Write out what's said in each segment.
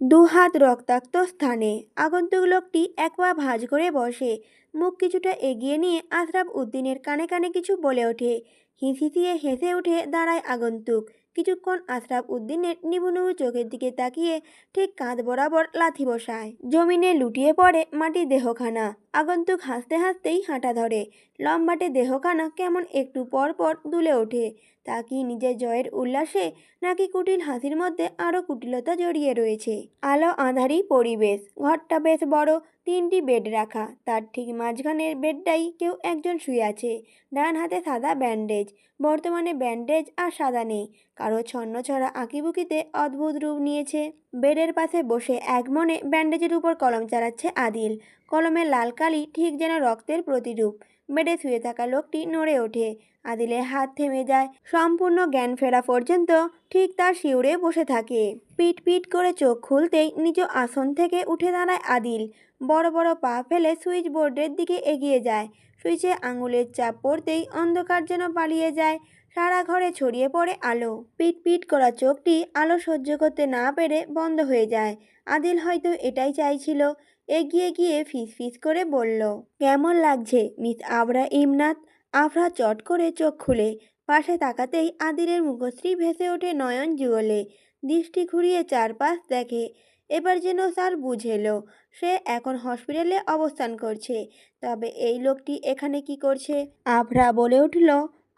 দুহাত রক্তাক্ত স্থানে। আগন্তুক লোকটি এক পা ভাঁজ করে বসে। মুখ কিছুটা এগিয়ে নিয়ে আশরাফ উদ্দিনের কানে কানে কিছু বলে ওঠে। হিসিয়ে হেসে উঠে দাঁড়ায় আগন্তুক। কিছুক্ষণ আশরাফ উদ্দিনের নিবু নিবু চোখের দিকে তাকিয়ে ঠিক কাঁধ বরাবর লাথি বসায়। জমিনে লুটিয়ে পড়ে মাটির দেহখানা। আগন্তুক হাসতে হাসতেই হাঁটা ধরে। লম্বাটে দেহখানা কেমন একটু পর পর দুলে ওঠে। তা কি নিজের জয়ের উল্লাসে নাকি কুটিল হাসির মধ্যে আরও কুটিলতা জড়িয়ে রয়েছে? আলো আঁধারি পরিবেশ। ঘরটা বেশ বড়, তিনটি বেড রাখা। তার ঠিক মাঝখানের বেডটাই কেউ একজন শুয়ে আছে। ডান হাতে সাদা ব্যান্ডেজ বর্তমানে ব্যান্ডেজ আর সাদা নেই। কারও ছন্ন ছড়া আঁকিবুকিতে অদ্ভুত রূপ নিয়েছে। বেডের পাশে বসে এক মনে ব্যান্ডেজের উপর কলম চালাচ্ছে আদিল। কলমের লাল কালি ঠিক যেন রক্তের প্রতিরূপ। বেডে শুয়ে থাকা লোকটি নড়ে ওঠে। আদিলের হাত থেমে যায়। সম্পূর্ণ জ্ঞান ফেরা পর্যন্ত ঠিক তার শিউরে বসে থাকে। পিট পিট করে চোখ খুলতেই নিজ আসন থেকে উঠে দাঁড়ায় আদিল। বড় বড় পা ফেলে সুইচ বোর্ডের দিকে এগিয়ে যায়। সুইচে আঙুলের চাপ পড়তেই অন্ধকার যেন পালিয়ে যায়। সারা ঘরে ছড়িয়ে পড়ে আলো। পিট পিট করা চোখটি আলো সহ্য করতে না পেরে বন্ধ হয়ে যায়। আদিল হয়তো এটাই চাইছিল। এগিয়ে গিয়ে ফিস ফিস করে বলল, কেমন লাগছে মিস আবরা ইমনাথ আফরা চট করে চোখ খুলে পাশে তাকাতেই আদিরের মুখশ্রী ভেসে ওঠে নয়ন যুগলে। দৃষ্টি ঘুরিয়ে চারপাশ দেখে এবার যেন স্যার বুঝেলো, সে এখন হসপিটালে অবস্থান করছে। তবে এই লোকটি এখানে কি করছে? আফরা বলে উঠল,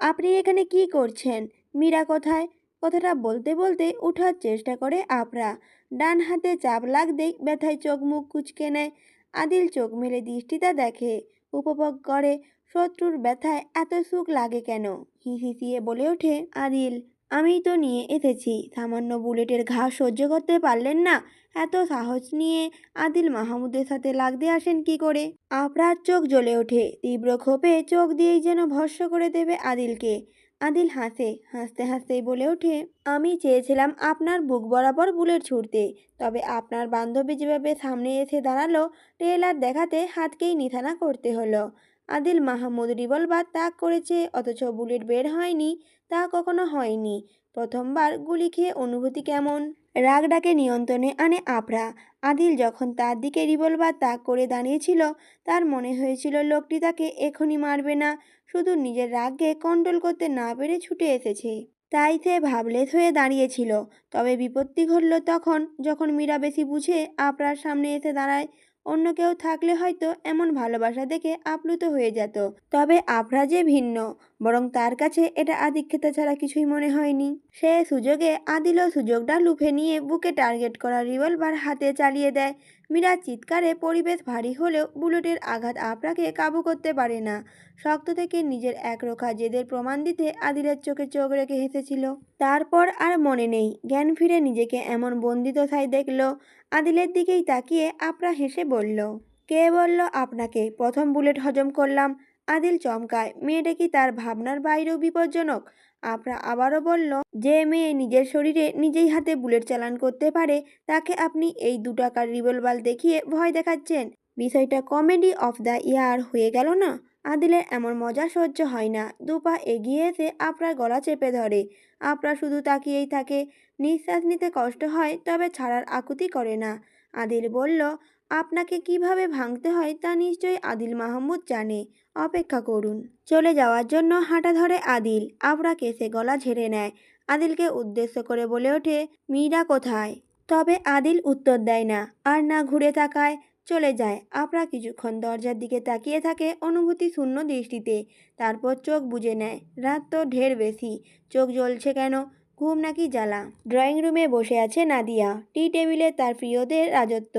আপনি এখানে কি করছেন? মীরা কোথায়? কথাটা বলতে বলতে ওঠার চেষ্টা করে আফরা ডান হাতে চাপ লাগতেই ব্যথায় চোখ মুখ কুচকে নেয়। আদিল চোখ মেলে দৃষ্টিটা দেখে, উপভোগ করে শত্রুর ব্যথায় এত সুখ লাগে কেন? হিসিয়ে বলে ওঠে, আদিল আমি তো নিয়ে এসেছি। সামান্য বুলেটের ঘা সহ্য করতে পারলেন না। এত সাহস নিয়ে আদিল মাহমুদের সাথে লাগতে আসেন কি করে? আপনার চোখ জ্বলে ওঠে। তীব্র ক্ষোভে চোখ দিয়েই যেন ভস্য করে দেবে আদিলকে। আদিল হাসে, হাসতে হাসতেই বলে ওঠে, আমি চেয়েছিলাম আপনার বুক বরাবর বুলেট ছুটতে তবে আপনার বান্ধবী যেভাবে সামনে এসে দাঁড়াল, ট্রেলার দেখাতে হাতকেই নিথানা করতে হলো। আদিল মাহমুদ রিভলভার তাক করেছে, অথচ বুলেট বের হয়নি, তা কখনো হয়নি। প্রথমবার গুলি খেয়ে অনুভূতি কেমন? রাগটাকে নিয়ন্ত্রণে আনে আপরা আদিল যখন তার দিকে রিভলভার তাক করে দাঁড়িয়েছিল, তার মনে হয়েছিল লোকটি তাকে এখনই মারবে না, শুধু নিজের রাগকে কন্ট্রোল করতে না পেরে ছুটে এসেছে। তাই সে ভাবলেস হয়ে দাঁড়িয়েছিল। তবে বিপত্তি ঘটল তখন, যখন মীরা বেশি বুঝে আপরার সামনে এসে দাঁড়ায় অন্য কেউ থাকলে হয়তো এমন ভালোবাসা দেখে আপ্লুত হয়ে যেত। তবে আফরা যে ভিন্ন, বরং তার কাছে এটা আদিক্ষেতা ছাড়া কিছুই মনে হয়নি। সে সুযোগে আদিলও সুযোগটা লুফে নিয়ে বুকে টার্গেট করা রিভলভার হাতে চালিয়ে দেয়। মীরা চিৎকারে পরিবেশ ভারী হলেও বুলেটের আঘাত আপরাকে কাবু করতে পারে না। শক্ত থেকে নিজের একরোখা জেদের প্রমাণ দিতে আদিলের চোখে চোখ রেখে হেসেছিল। তারপর আর মনে নেই, জ্ঞান ফিরে নিজেকে এমন বন্দিত বন্দিদশায় দেখল, আদিলের দিকেই তাকিয়ে আপরা হেসে বলল, কে বলল আপনাকে? প্রথম বুলেট হজম করলাম আদিল চমকায়, মেয়েটা কি তার ভাবনার বাইরেও বিপজ্জনক? আপরা আবারও বলল, যে মেয়ে নিজের শরীরে নিজেই হাতে বুলেট চালান করতে পারে, তাকে আপনি এই দু টাকার রিভলভার দেখিয়ে ভয় দেখাচ্ছেন। বিষয়টা কমেডি অফ দ্য ইয়ার হয়ে গেল না? আদিলের এমন মজা সহ্য হয় না। দুপা এগিয়ে এসে আপনার গলা চেপে ধরে। আপরা শুধু তাকিয়েই থাকে, নিঃশ্বাস নিতে কষ্ট হয়, তবে ছাড়ার আকুতি করে না। আদিল বলল আপনাকে কীভাবে ভাঙতে হয় তা নিশ্চয়ই আদিল মাহমুদ জানে। অপেক্ষা করুন। চলে যাওয়ার জন্য হাঁটা ধরে আদিল। আবরা কেসে গলা ঝেড়ে নেয়। আদিলকে উদ্দেশ্য করে বলে ওঠে, মীরা কোথায়? তবে আদিল উত্তর দেয় না, আর না ঘুরে তাকায়। চলে যায়। আপরা কিছুক্ষণ দরজার দিকে তাকিয়ে থাকে অনুভূতি শূন্য দৃষ্টিতে। তারপর চোখ বুজে নেয়। রাত তো ঢের বেশি। চোখ জ্বলছে কেন? ঘুম নাকি জ্বালা? ড্রয়িং রুমে বসে আছে নাদিয়া। টি টেবিলে তার প্রিয়দের রাজত্ব।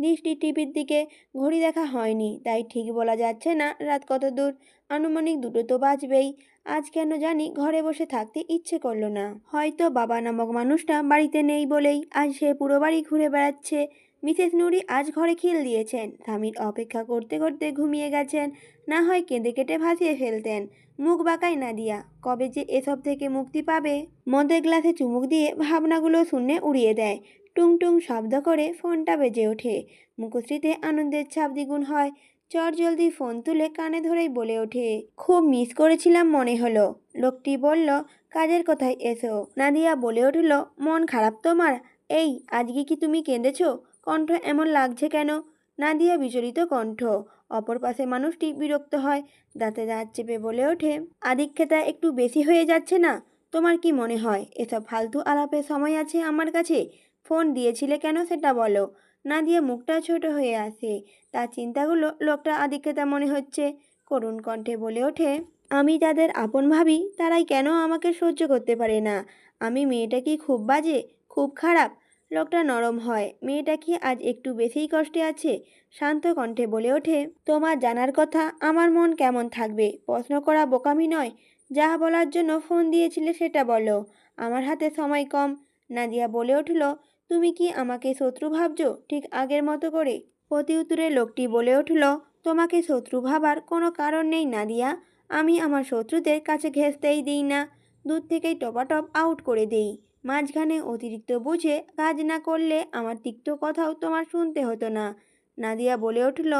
দৃষ্টি টিভির দিকে ঘড়ি দেখা হয়নি, তাই ঠিক বলা যাচ্ছে না রাত কত দূর। আনুমানিক দুটো তো বাজবেই। আজ কেন জানি ঘরে বসে থাকতে ইচ্ছে করল না। হয়তো বাবা নামক মানুষটা বাড়িতে নেই বলেই আজ সে পুরো বাড়ি ঘুরে বেড়াচ্ছে। মিসেস নুরি আজ ঘরে খিল দিয়েছেন। স্বামীর অপেক্ষা করতে করতে ঘুমিয়ে গেছেন। না হয় কেঁদে কেটে ভাসিয়ে ফেলতেন। মুখ বাঁকায় নাদিয়া। কবে যে এসব থেকে মুক্তি পাবে, মদের গ্লাসে চুমুক দিয়ে ভাবনাগুলো শূন্যে উড়িয়ে দেয়। টুং টুং শব্দ করে ফোনটা বেজে ওঠে। মুখশ্রীতে আনন্দের ছাপ দ্বিগুণ হয়। চট জলদি ফোন তুলে কানে ধরেই বলে ওঠে, খুব মিস করেছিলাম মনে হলো। লোকটি বলল, কাজের কথায় এসো? নাদিয়া বলে উঠল, মন খারাপ তোমার? এই, আজকে কি তুমি কেঁদেছ? কণ্ঠ এমন লাগছে কেন? নাদিয়া বিচলিত কণ্ঠ অপর পাশে মানুষটি বিরক্ত হয়, দাঁতে দাঁত চেপে বলে ওঠে, আদিক্ষেতা, একটু বেশি হয়ে যাচ্ছে না? তোমার কি মনে হয়, এসব ফালতু আলাপের সময় আছে আমার কাছে? ফোন দিয়েছিলে কেন সেটা বলো। না দিয়ে মুখটা ছোট হয়ে আসে। তার চিন্তাগুলো লোকটা আদিক্ষেতা মনে হচ্ছে করুণ কণ্ঠে বলে ওঠে, আমি যাদের আপন ভাবি, তারাই কেন আমাকে সহ্য করতে পারে না? আমি মেয়েটা কি খুব বাজে, খুব খারাপ? লোকটা নরম হয়। মেয়েটা কি আজ একটু বেশিই কষ্টে আছে? শান্ত কণ্ঠে বলে ওঠে, তোমার জানার কথা, আমার মন কেমন থাকবে? প্রশ্ন করা বোকামি নয়। যা বলার জন্য ফোন দিয়েছিলে সেটা বলো। আমার হাতে সময় কম। নাদিয়া বলে উঠল, তুমি কি আমাকে শত্রু ভাবছ? ঠিক আগের মতো করে? প্রতি উত্তরে লোকটি বলে উঠল, তোমাকে শত্রু ভাবার কোনো কারণ নেই নাদিয়া। আমি আমার শত্রুদের কাছে ঘেঁষতেই দিই না। দূর থেকেই টপাটপ আউট করে দেই। মাঝখানে অতিরিক্ত বুঝে কাজ না করলে আমার তিক্ত কথাও তোমার শুনতে হতো না। নাদিয়া বলে উঠল,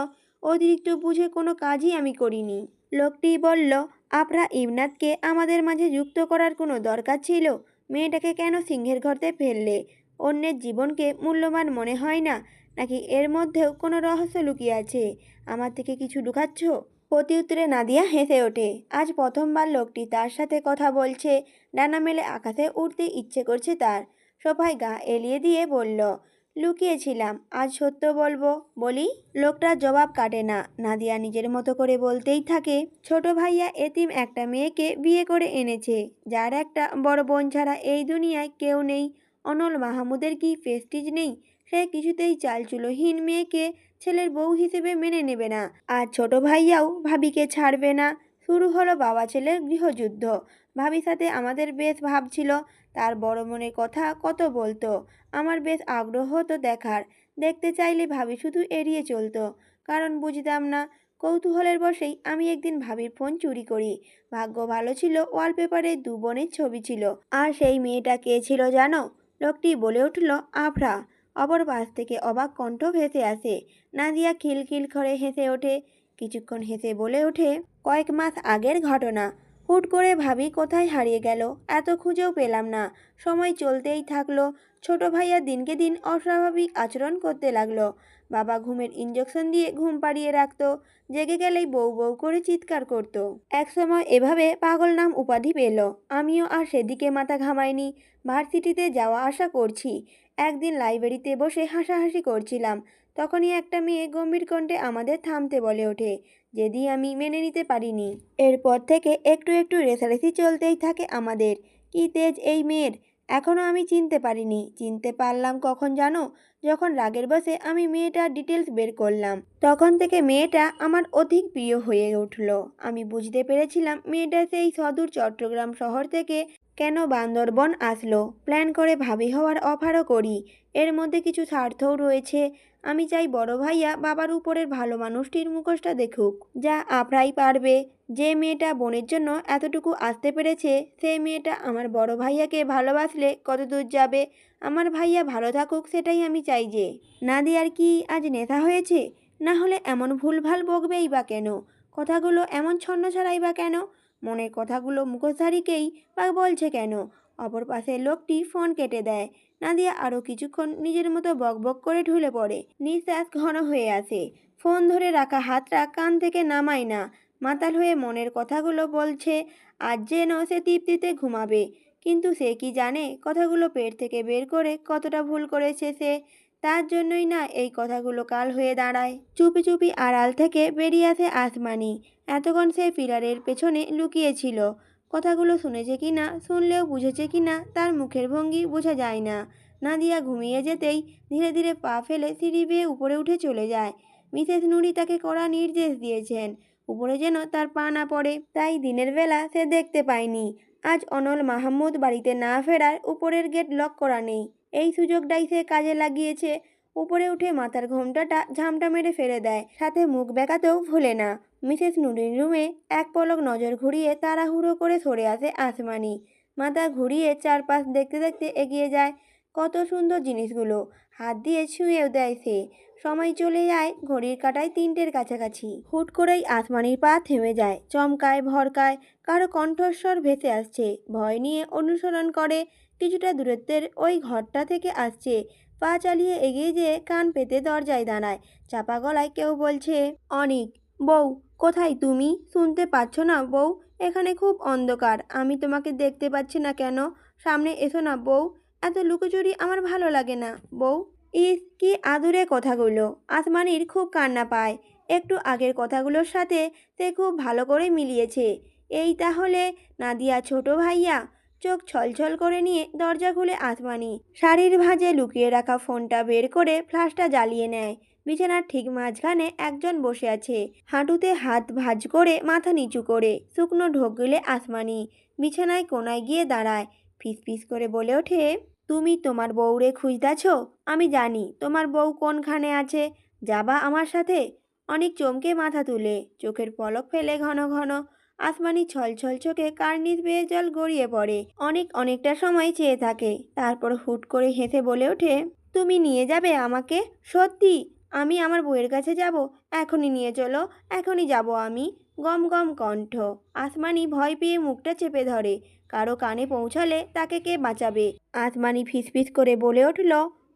অতিরিক্ত বুঝে কোনো কাজই আমি করিনি। লোকটি বলল, আপরা ইবনাথকে আমাদের মাঝে যুক্ত করার কোনো দরকার ছিল? মেয়েটাকে কেন সিংহের ঘরতে ফেললে? অন্যের জীবনকে মূল্যবান মনে হয় না? নাকি এর মধ্যেও কোনো রহস্য লুকিয়ে আছে? আমার থেকে কিছু লুকাচ্ছ? প্রতি উত্তরে নাদিয়া হেসে ওঠে। আজ প্রথমবার লোকটি তার সাথে কথা বলছে। ডানা মেলে আকাশে উঠতে ইচ্ছে করছে তার। সোফায় গা এলিয়ে দিয়ে বলল, লুকিয়েছিলাম, আজ সত্য বলব। বলি, লোকটা জবাব কাটে না। নাদিয়া নিজের মতো করে বলতেই থাকে, ছোট ভাইয়া এতিম একটা মেয়েকে বিয়ে করে এনেছে। যার একটা বড় বোন ছাড়া এই দুনিয়ায় কেউ নেই। অনল মাহমুদের কি প্রেস্টিজ নেই? সে কিছুতেই চালচুলোহীন মেয়েকে ছেলের বউ হিসেবে মেনে নেবে না। আর ছোট ভাইয়াও ভাবিকে ছাড়বে না। শুরু হলো বাবা ছেলের গৃহযুদ্ধ। ভাবির সাথে আমাদের বেশ ভাব ছিল। তার বড় মনের কথা কত বলতো। আমার বেশ আগ্রহ হতো দেখার। দেখতে চাইলে ভাবি শুধু এড়িয়ে চলতো। কারণ বুঝতাম না, কৌতূহলের বসেই আমি একদিন ভাবির ফোন চুরি করি। ভাগ্য ভালো ছিল, ওয়ালপেপারে দু বোনের ছবি ছিল। আর সেই মেয়েটা কে ছিল জানো? লোকটি বলে উঠল আফরা অপর পাশ থেকে অবাক কণ্ঠ ভেসে আসে। নাদিয়া খিলখিল করে হেসে ওঠে। কিছুক্ষণ হেসে বলে ওঠে, কয়েক মাস আগের ঘটনা। হুট করে ভাবি কোথায় হারিয়ে গেল। এত খুঁজেও পেলাম না। সময় চলতেই থাকল। ছোট ভাইয়া দিনকে দিন অস্বাভাবিক আচরণ করতে লাগল। বাবা ঘুমের ইঞ্জেকশন দিয়ে ঘুম পাড়িয়ে রাখত, জেগে গেলেই বউ বউ করে চিৎকার করতো। একসময় এভাবে পাগল নাম উপাধি পেল। আমিও আর সেদিকে মাথা ঘামাইনি। ভার্সিটিতে যাওয়া আসা করছি। একদিন লাইব্রেরিতে বসে হাসাহাসি করছিলাম। তখনই একটা মেয়ে গম্ভীর কণ্ঠে আমাদের থামতে বলে ওঠে, যেদি আমি মেনে নিতে পারিনি। এরপর থেকে একটু একটু রেসারেসি চলতেই থাকে আমাদের। কি তেজ এই মেয়ের? এখনও আমি চিনতে পারিনি। চিনতে পারলাম কখন জানো? যখন রাগের বসে আমি মেয়েটার ডিটেলস বের করলাম। তখন থেকে মেয়েটা আমার অধিক প্রিয় হয়ে উঠল। আমি বুঝতে পেরেছিলাম মেয়েটা সেই সদূর চট্টগ্রাম শহর থেকে কেন বান্দরবন আসলো। প্ল্যান করে ভাবি হওয়ার অফারও করি। এর মধ্যে কিছু স্বার্থও রয়েছে। আমি চাই বড় ভাইয়া বাবার উপরের ভালো মানুষটির মুখোশটা দেখুক, যা আপরাই পারবে। যে মেয়েটা বোনের জন্য এতটুকু আসতে পেরেছে সেই মেয়েটা আমার বড় ভাইয়াকে ভালোবাসলে কত দূর যাবে? আমার ভাইয়া ভালো থাকুক, সেটাই আমি চাই যে। না নাদিয়ার কি আজ নেশা হয়েছে? না হলে এমন ভুলভাল বকবেই বা কেন? কথাগুলো এমন ছন্ন ছাড়াই বা কেন? মনের কথাগুলো মুখোশধারীকেই বা বলছে কেন? অপর পাশের লোকটি ফোন কেটে দেয়। নাদিয়া আরও কিছুক্ষণ নিজের মতো বকবক করে ঢুলে পড়ে। নিঃশ্বাস ঘন হয়ে আসে ফোন ধরে রাখা হাতটা কান থেকে নামায় না। মাতাল হয়ে মনের কথাগুলো বলছে, আজ যেন সে তৃপ্তিতে ঘুমাবে। কিন্তু সে কি জানে কথাগুলো পেট থেকে বের করে কতটা ভুল করেছে সে? তার জন্যই না এই কথাগুলো কাল হয়ে দাঁড়ায়। চুপি চুপি আড়াল থেকে বেরিয়ে আসে আসমানি। এতক্ষণ সে পিলারের পেছনে লুকিয়েছিল কথাগুলো শুনেছে কি না, শুনলেও বুঝেছে কি না, তার মুখের ভঙ্গি বোঝা যায় না। নাদিয়া ঘুমিয়ে যেতেই ধীরে ধীরে পা ফেলে সিঁড়ি বেয়ে উপরে উঠে চলে যায়। মিসেস নুরি তাকে কড়া নির্দেশ দিয়েছেন। উপরে যেন তার পা না পড়ে, তাই দিনের বেলা সে দেখতে পায়নি। আজ অনল মাহমুদ বাড়িতে না ফেরার উপরের গেট লক করা নেই। এই সুযোগটাই সে কাজে লাগিয়েছে উপরে উঠে মাথার ঘোমটাটা ঝামটা মেরে ফেলে দেয়, সাথে মুখ বেঁকাতেও ভুলে না। মিসেস নুরির রুমে এক পলক নজর ঘুরিয়ে তাড়াহুড়ো করে সরে আসে আসমানি। মাথা ঘুরিয়ে চারপাশ দেখতে দেখতে এগিয়ে যায় কত সুন্দর জিনিসগুলো, হাত দিয়ে ছুঁয়েও দেয় সে। সময় চলে যায় ঘড়ির কাটায় তিনটের কাছাকাছি। হুট করেই আসমানির পা থেমে যায়, চমকায়, ভরকায়, কারও কণ্ঠস্বর ভেসে আসছে। ভয় নিয়ে অনুসরণ করে, কিছুটা দূরত্বের ওই ঘরটা থেকে আসছে। পা চালিয়ে এগিয়ে যেয়ে কান পেতে দরজায় দাঁড়ায়। চাপা গলায় কেউ বলছে, অনিক, বউ, কোথায় তুমি? শুনতে পাচ্ছ না, বউ? এখানে খুব অন্ধকার। আমি তোমাকে দেখতে পাচ্ছি না কেন? সামনে এসো না, বউ। এত লুকোচুরি আমার ভালো লাগে না, বউ। ইস, কি আদুরে কথাগুলো। আসমানির খুব কান্না পায়। একটু আগের কথাগুলোর সাথে সে খুব ভালো করে মিলিয়েছে। এই তাহলে, নাদিয়া ছোট ভাইয়া চোখ ছলছল করে নিয়ে দরজা খুলে আসমানি শাড়ির ভাঁজে লুকিয়ে রাখা ফোনটা বের করে ফ্লাশটা জ্বালিয়ে নেয়। বিছানার ঠিক মাঝখানে একজন বসে আছে। হাঁটুতে হাত ভাঁজ করে মাথা নিচু করে শুকনো ঢোক গেলে আসমানি বিছানায় কোনায় গিয়ে দাঁড়ায়। ফিস ফিস করে বলে ওঠে, তুমি তোমার বউরে খুঁজতাছ? আমি জানি, তোমার বউ কোনখানে আছে? যাবা আমার সাথে? অনেক চমকে মাথা তুলে, চোখের পলক ফেলে ঘন ঘন। আসমানি ছলছল চোখে কার্নিশ বেয়ে জল গড়িয়ে পড়ে। অনেক অনেকটা সময় চেয়ে থাকে। তারপর হুট করে হেসে বলে ওঠে, তুমি নিয়ে যাবে আমাকে? সত্যি? আমি আমার বউয়ের কাছে যাব? এখনই নিয়ে চলো, এখনই যাব আমি। গম গম কণ্ঠ। আসমানি ভয় পেয়ে মুখটা চেপে ধরে। কারও কানে পৌঁছালে তাকে কে বাঁচাবে? আসমানি ফিসফিস করে বলে উঠল,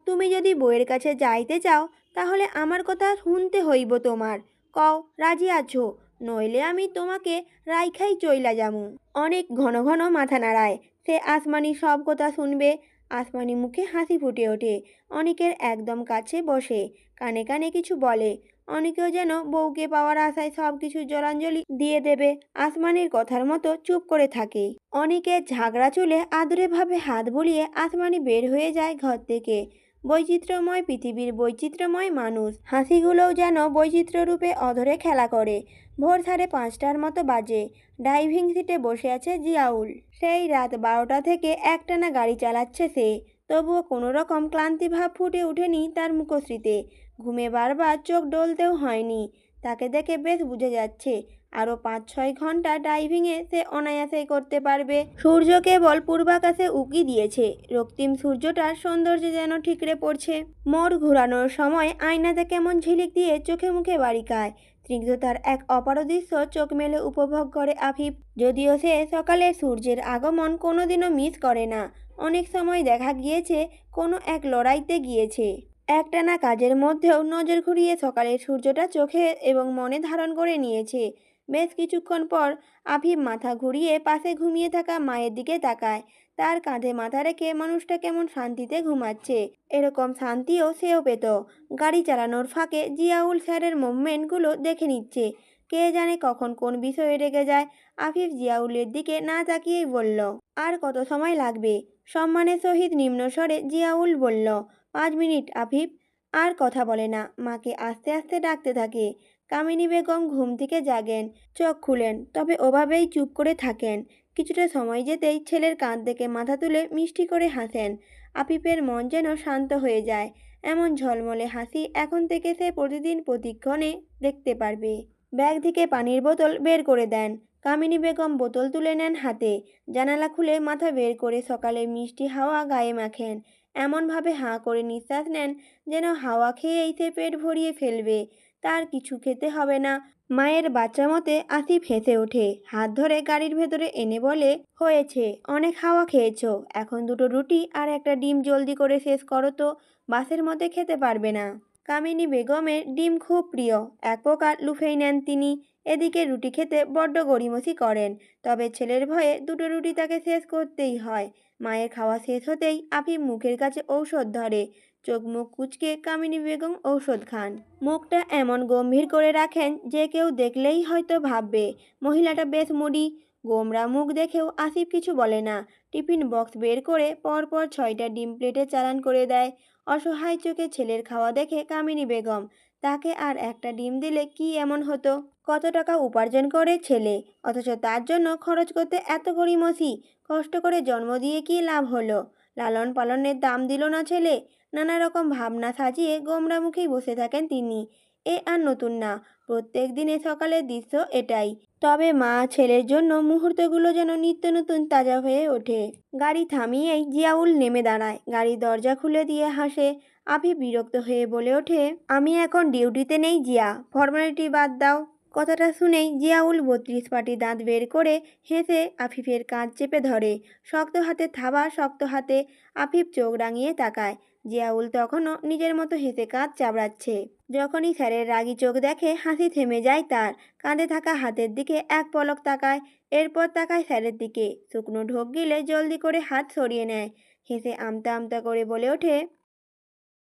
তুমি যদি বউয়ের কাছে যাইতে চাও, তাহলে আমার কথা শুনতে হইব তোমার। কও, রাজি আছো? নইলে আমি তোমাকে রাইখাই চইলা যামু। অনেক ঘন ঘন মাথা নাড়ায়। সে আসমানি সব কথা শুনবে। আসমানি মুখে হাসি ফুটে ওঠে। অনেকের একদম কাছে বসে। কানে কানে কিছু বলে। অনেকেও যেন বউকে পাওয়ার আশায় সব কিছু জলাঞ্জলি দিয়ে দেবে। আসমানির কথার মতো চুপ করে থাকে। অনেকে ঝাগড়া চুলে আদুরেভাবে হাত বুলিয়ে আসমানি বের হয়ে যায় ঘর থেকে। বৈচিত্র্যময় পৃথিবীর বৈচিত্র্যময় মানুষ। হাসিগুলোও যেন বৈচিত্র্য রূপে অধরে খেলা করে। ভোর সাড়ে পাঁচটার মতো বাজে। ড্রাইভিং সিটে বসে আছে জিয়াউল। সেই রাত বারোটা থেকে একটানা গাড়ি চালাচ্ছে সে। তবুও কোনো রকম ক্লান্তিভাব ফুটে ওঠেনি তার মুখশ্রীতে। ঘুমে বারবার চোখ ডলতেও হয়নি। তাকে দেখে বেশ বুঝে যাচ্ছে, আরও পাঁচ ছয় ঘণ্টা ড্রাইভিংয়ে সে অনায়াসেই করতে পারবে। সূর্য কেবল পূর্বাকাশে উকি দিয়েছে। রক্তিম সূর্যটার সৌন্দর্য যেন ঠিকরে পড়ছে। মোড় ঘোরানোর সময় আয়নাতে কেমন ঝিলিক দিয়ে চোখে মুখে বাড়ি খায়। স্নিগ্ধতার এক অপারদৃশ্য চোখ মেলে উপভোগ করে আফিফ। যদিও সে সকালে সূর্যের আগমন কোনোদিনও মিস করে না। অনেক সময় দেখা গিয়েছে, কোনো এক লড়াইতে গিয়েছে। একটানা কাজের মধ্যেও নজর ঘুরিয়ে সকালের সূর্যটা চোখে এবং মনে ধারণ করে নিয়েছে। বেশ কিছুক্ষণ পর আফিফ মাথা ঘুরিয়ে পাশে ঘুমিয়ে থাকা মায়ের দিকে তাকায়। তার কাঁধে মাথা রেখে মানুষটা কেমন শান্তিতে ঘুমাচ্ছে। এরকম শান্তিও সেও পেত। গাড়ি চালানোর ফাঁকে জিয়াউল স্যারের মুভমেন্টগুলো দেখে নিচ্ছে। কে জানে কখন কোন বিষয়ে রেগে যায়। আফিফ জিয়াউলের দিকে না তাকিয়েই বলল, আর কত সময় লাগবে? সম্মানের সহিত নিম্নস্বরে জিয়াউল বলল, পাঁচ মিনিট, আফিফ। আর কথা বলে না। মাকে আস্তে আস্তে ডাকতে থাকে। কামিনী বেগম ঘুম থেকে জাগেন, চোখ খুলেন, তবে ওভাবেই চুপ করে থাকেন। কিছুটা সময় যেতেই ছেলের কাঁধ থেকে মাথা তুলে মিষ্টি করে হাসেন। আফিফের মন যেন শান্ত হয়ে যায়। এমন ঝলমলে হাসি এখন থেকে সে প্রতিদিন প্রতিক্ষণে দেখতে পারবে। ব্যাগ থেকে পানির বোতল বের করে দেন। কামিনী বেগম বোতল তুলে নেন হাতে। জানালা খুলে মাথা বের করে সকালে মিষ্টি হাওয়া গায়ে মাখেন। এমনভাবে হাঁ করে নিঃশ্বাস নেন যেন হাওয়া খেয়েই সে পেট ভরিয়ে ফেলবে। তার কিছু খেতে হবে না। মায়ের বাচ্চা মতে আসিফ হেসে ওঠে। হাত ধরে গাড়ির ভেতরে এনে বলে, হয়েছে, অনেক হাওয়া খেয়েছ। এখন দুটো রুটি আর একটা ডিম জলদি করে শেষ করো তো, বাসের মধ্যে খেতে পারবে না। কামিনী বেগমের ডিম খুব প্রিয়। এক প্রকার লুফেই নেন তিনি। এদিকে রুটি খেতে বড্ড গড়িমসি করেন, তবে ছেলের ভয়ে দুটো রুটি তাকে শেষ করতেই হয়। মায়ের খাওয়া শেষ হতেই আফিফ মুখের কাছে ঔষধ ধরে। চোখ মুখ কুচকে কামিনী বেগম ঔষধ খান। মুখটা এমন গম্ভীর করে রাখেন যে কেউ দেখলেই হয়তো ভাববে, মহিলাটা বেশ মুডি। গোমরা মুখ দেখেও আসিফ কিছু বলে না। টিফিন বক্স বের করে পরপর ছয়টা ডিম প্লেটে চালান করে দেয়। অসহায় চোখে ছেলের খাওয়া দেখে কামিনী বেগম, তাকে আর একটা ডিম দিলে কি এমন হতো? কত টাকা উপার্জন করে ছেলে? অথচ তার জন্য খরচ করতে এত গড়িমসি কষ্ট করে জন্ম দিয়ে কি লাভ হলো? লালন পালনের দাম দিল না ছেলে? নানা রকম ভাবনা সাজিয়ে গোমরা মুখেই বসে থাকেন তিনি। এ আর নতুন না। প্রত্যেক দিনে সকালের দৃশ্য এটাই। তবে মা ছেলের জন্য মুহূর্তগুলো যেন নিত্য নতুন তাজা হয়ে ওঠে। গাড়ি থামিয়েই জিয়াউল নেমে দাঁড়ায়। গাড়ি দরজা খুলে দিয়ে হাসে। আভি বিরক্ত হয়ে বলে ওঠে, আমি এখন ডিউটিতে নেই জিয়া। ফর্মালিটি বাদ দাও। কথাটা শুনেই জিয়াউল বত্রিশ পাটি দাঁত বের করে হেসে আফিফের কাঁধ চেপে ধরে। শক্ত হাতে থাবা, শক্ত হাতে আফিফ চোখ রাঙিয়ে তাকায়। জিয়াউল তখনও নিজের মতো হেসে কাঁধ চাবড়াচ্ছে। যখনই স্যারের রাগি চোখ দেখে হাসি থেমে যায় তার, কাঁধে থাকা হাতের দিকে এক পলক তাকায়, এরপর তাকায় স্যারের দিকে। শুকনো ঢোক গিলে জলদি করে হাত সরিয়ে নেয়। হেসে আমতা আমতা করে বলে ওঠে